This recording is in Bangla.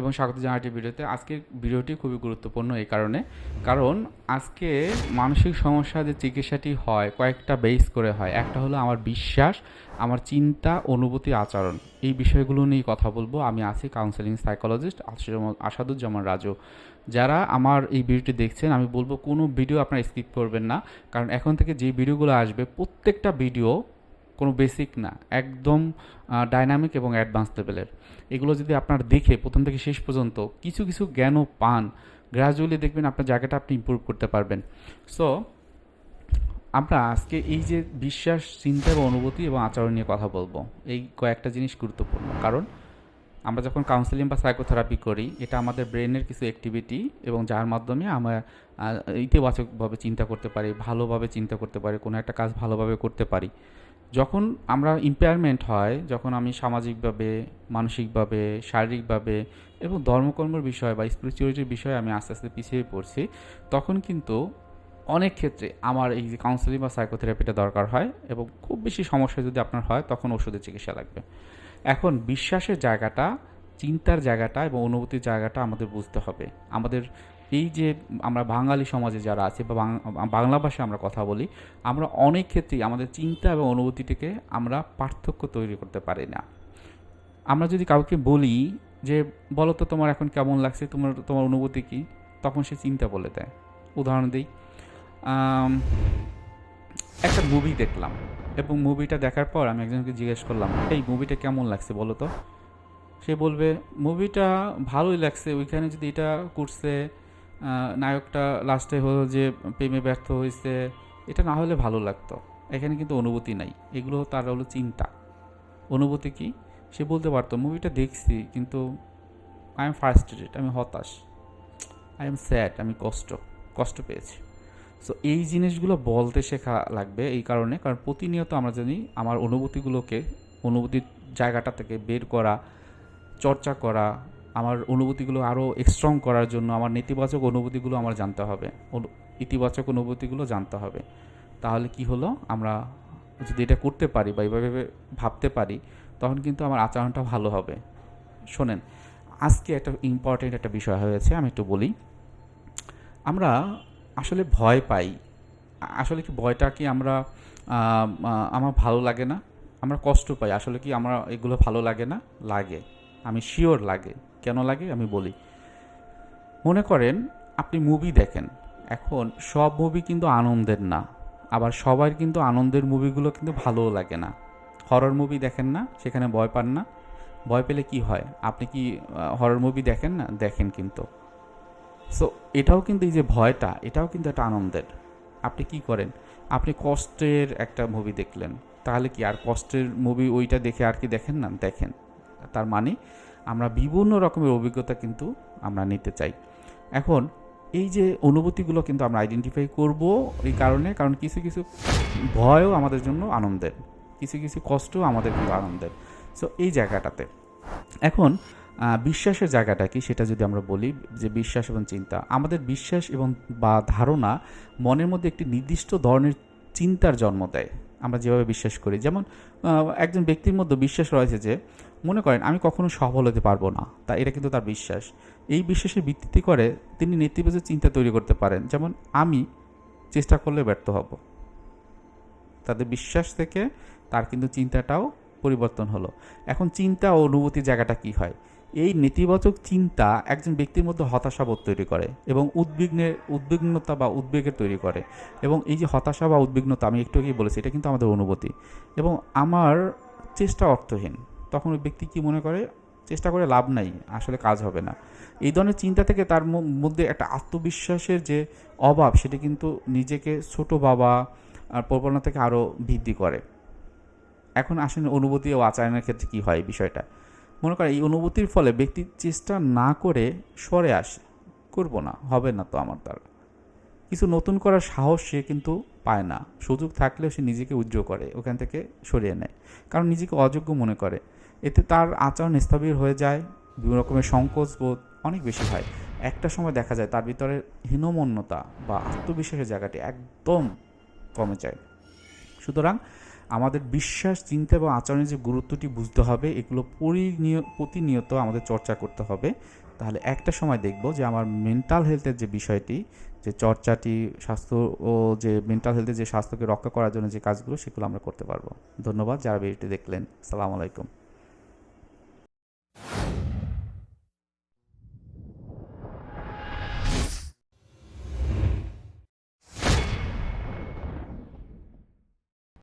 এবং স্বাগত জানাটি ভিডিওতে। আজকের ভিডিওটি খুবই গুরুত্বপূর্ণ এই কারণে। কারণ আজকে মানসিক সমস্যা যে চিকিৎসাটি হয়, কয়েকটা বেস করে হয়। একটা হলো আমার বিশ্বাস, আমার চিন্তা, অনুভূতি, আচরণ। এই বিষয়গুলো নিয়ে কথা বলব। আমি আছি কাউন্সেলিং সাইকোলজিস্ট আসাদুজ্জামান রাজু। যারা আমার এই ভিডিওটি দেখছেন, আমি বলব কোনো ভিডিও আপনারা স্কিপ করবেন না। কারণ এখন থেকে যে ভিডিওগুলো আসবে, প্রত্যেকটা ভিডিও কোনো বেসিক না, একদম ডাইনামিক এবং অ্যাডভান্স লেভেলের এগুলো যদি আপনার দেখে প্রথম থেকে শেষ পর্যন্ত কিছু কিছু জ্ঞানও পান গ্রাজুয়ালি দেখবেন আপনার জায়গাটা আপনি ইম্প্রুভ করতে পারবেন। সো আমরা আজকে এই যে বিশ্বাস, চিন্তা এবং অনুভূতি এবং আচরণ নিয়ে কথা বলব, এই কয়েকটা জিনিস গুরুত্বপূর্ণ। কারণ, আমরা যখন কাউন্সেলিং বা সাইকোথেরাপি করি, এটা আমাদের ব্রেনের কিছু অ্যাক্টিভিটি এবং যার মাধ্যমে আমরা ইতিবাচকভাবে চিন্তা করতে পারি, ভালোভাবে চিন্তা করতে পারি, কোনো একটা কাজ ভালোভাবে করতে পারি। যখন আমরা ইম্পেয়ারমেন্ট হয়, যখন আমি সামাজিকভাবে, মানসিকভাবে, শারীরিকভাবে এবং ধর্মকর্মের বিষয় বা স্পিরিচুয়ালিটির বিষয়ে আমি আস্তে আস্তে পিছিয়ে পড়ছি, তখন কিন্তু অনেক ক্ষেত্রে আমার এই যে কাউন্সেলিং বা সাইকোথেরাপিটা দরকার হয় এবং খুব বেশি সমস্যা যদি আপনার হয়, তখন ওষুধের চিকিৎসা লাগবে। এখন বিশ্বাসের জায়গাটা, চিন্তার জায়গাটা এবং অনুভূতির জায়গাটা আমাদের বুঝতে হবে। আমাদের এই যে আমরা বাঙালি সমাজে যারা আছে বা বাংলা ভাষায় আমরা কথা বলি, আমরা অনেক ক্ষেত্রেই আমাদের চিন্তা এবং অনুভূতিটিকে আমরা পার্থক্য তৈরি করতে পারি না। আমরা যদি কাউকে বলি যে, বলো তো তোমার এখন কেমন লাগছে? তোমার তোমার অনুভূতি কী? তখন সে চিন্তা বলে দেয়। উদাহরণ দিই একটা মুভি দেখলাম এবং মুভিটা দেখার পর আমি একজনকে জিজ্ঞেস করলাম, এই মুভিটা কেমন লাগছে বলো তো? সে বলবে মুভিটা ভালোই লাগছে, ওইখানে যদি এটা করছে নায়কটা লাস্টে হলো যে প্রেমে ব্যর্থ হয়েছে, এটা না হলে ভালো লাগতো। এখানে কিন্তু অনুভূতি নাই। এগুলো তার হলো চিন্তা। অনুভূতি কি? সে বলতে পারতো মুভিটা দেখছি, কিন্তু আই এম ফার্স্টেড আমি হতাশ। আই এম স্যাড আমি কষ্ট কষ্ট পেয়েছি। সো এই জিনিসগুলো বলতে শেখা লাগবে এই কারণে, কারণ প্রতিনিয়ত আমরা জানি আমার অনুভূতিগুলোকে, অনুভূতির জায়গাটা থেকে বের করা, চর্চা করা আমার অনুভূতিগুলো আরও স্ট্রং করার জন্য, আমার নেতিবাচক অনুভূতিগুলো আমার জানতে হবে। ইতিবাচক অনুভূতিগুলো জানতে হবে। তাহলে কি হলো? আমরা যদি এটা করতে পারি বা এইভাবে ভাবতে পারি, তখন কিন্তু আমার আচরণটা ভালো হবে। শোনেন, আজকে একটা ইম্পর্টেন্ট একটা বিষয় হয়েছে, আমি একটু বলি। আমরা আসলে ভয় পাই। আসলে কি ভয়টা কি আমরা আমার ভালো লাগে না? আমরা কষ্ট পাই। আসলে কি আমরা এগুলো ভালো লাগে না? লাগে। আমি শিওর লাগে। কেন লাগে আমি বলি। মনে করেন, আপনি মুভি দেখেন, এখন সব মুভি কিন্তু আনন্দের না, আবার সবার কিন্তু আনন্দের মুভিগুলো কিন্তু ভালোও লাগে না। হরর মুভি দেখেন না, সেখানে ভয় পান না। ভয় পেলে কি হয়? আপনি কি হরর মুভি দেখেন না? দেখেন কিন্তু। সো এটাও কিন্তু এই যে ভয়টা, এটাও কিন্তু একটা আনন্দের। আপনি কি করেন? আপনি কষ্টের একটা মুভি দেখলেন, তাহলে কি আর কষ্টের মুভি ওইটা দেখে আর কি দেখেন না? দেখেন। তার মানে আমরা বিভিন্ন রকমের অভিজ্ঞতা কিন্তু আমরা নিতে চাই। এখন এই যে অনুভূতিগুলো কিন্তু আমরা আইডেন্টিফাই করব এই কারণে, কারণ কিছু কিছু ভয়ও আমাদের জন্য আনন্দের, কিছু কিছু কষ্টও আমাদের কিন্তু আনন্দের। সো এই জায়গাটাতে। এখন বিশ্বাসের জায়গাটা কি সেটা যদি আমরা বলি, যে বিশ্বাস এবং চিন্তা। আমাদের বিশ্বাস এবং বা ধারণা মনের মধ্যে একটি নির্দিষ্ট ধরনের চিন্তার জন্ম দেয়। আমরা যেভাবে বিশ্বাস করি। যেমন একজন ব্যক্তির মধ্যে বিশ্বাস রয়েছে যে, মনে করেন, আমি কখনো সফল হতে পারব না, তা এটা কিন্তু তার বিশ্বাস। এই বিশ্বাসের ভিত্তিতে করে তিনি নেতিবাচক চিন্তা তৈরি করতে পারেন। যেমন, আমি চেষ্টা করলে ব্যর্থ হব। তাদের বিশ্বাস থেকে তার কিন্তু চিন্তাটাও পরিবর্তন হলো। এখন চিন্তা ও অনুভূতির জায়গাটা কি হয়? এই নেতিবাচক চিন্তা একজন ব্যক্তির মধ্যে হতাশাবোধ তৈরি করে এবং উদ্বিগ্নের, উদ্বিগ্নতা বা উদ্বেগের তৈরি করে। এবং এই যে হতাশা বা উদ্বিগ্নতা, আমি একটু আগেই বলেছি, এটা কিন্তু আমাদের অনুভূতি। এবং আমার চেষ্টা অর্থহীন। তখন ওই ব্যক্তি কি মনে করে? চেষ্টা করে লাভ নাই, আসলে কাজ হবে না। এই ধরনের চিন্তা থেকে তার মধ্যে একটা আত্মবিশ্বাসের যে অভাব, সেটা কিন্তু নিজেকে ছোট বাবা আর প্রবণতা থেকে আরও বৃদ্ধি করে। এখন আসলে অনুভূতি ও আচরণের ক্ষেত্রে কী হয় বিষয়টা? মনে করে এই অনুভূতির ফলে ব্যক্তি চেষ্টা না করে সরে আসে, করব না, হবে না তো আমার দ্বারা কিছু নতুন করার সাহস সে কিন্তু পায় না। সুযোগ থাকলেও সে নিজেকে উজ্জ্ব করে, ওখান থেকে সরিয়ে নেয়। কারণ নিজেকে অযোগ্য মনে করে। এতে তার আচরণ স্থবির হয়ে যায়, বিভিন্ন রকমের সংকোচ বোধ অনেক বেশি হয়। একটা সময় দেখা যায় তার ভিতরে হীনমন্যতা বা আত্মবিশ্বাসের জায়গাটি একদম কমে যায়। সুতরাং আমাদের বিশ্বাস, চিন্তা এবং আচরণের যে গুরুত্বটি বুঝতে হবে, এগুলো প্রতিনিয়ত আমাদের চর্চা করতে হবে। তাহলে একটা সময় দেখব যে আমার মেন্টাল হেলথের যে বিষয়টি, যে চর্চাটি, স্বাস্থ্য ও যে মেন্টাল হেলথের যে স্বাস্থ্যকে রক্ষা করার জন্য যে কাজগুলো, সেগুলো আমরা করতে পারব। ধন্যবাদ, যারা ভিডিওটি দেখলেন। সালাম আলাইকুম।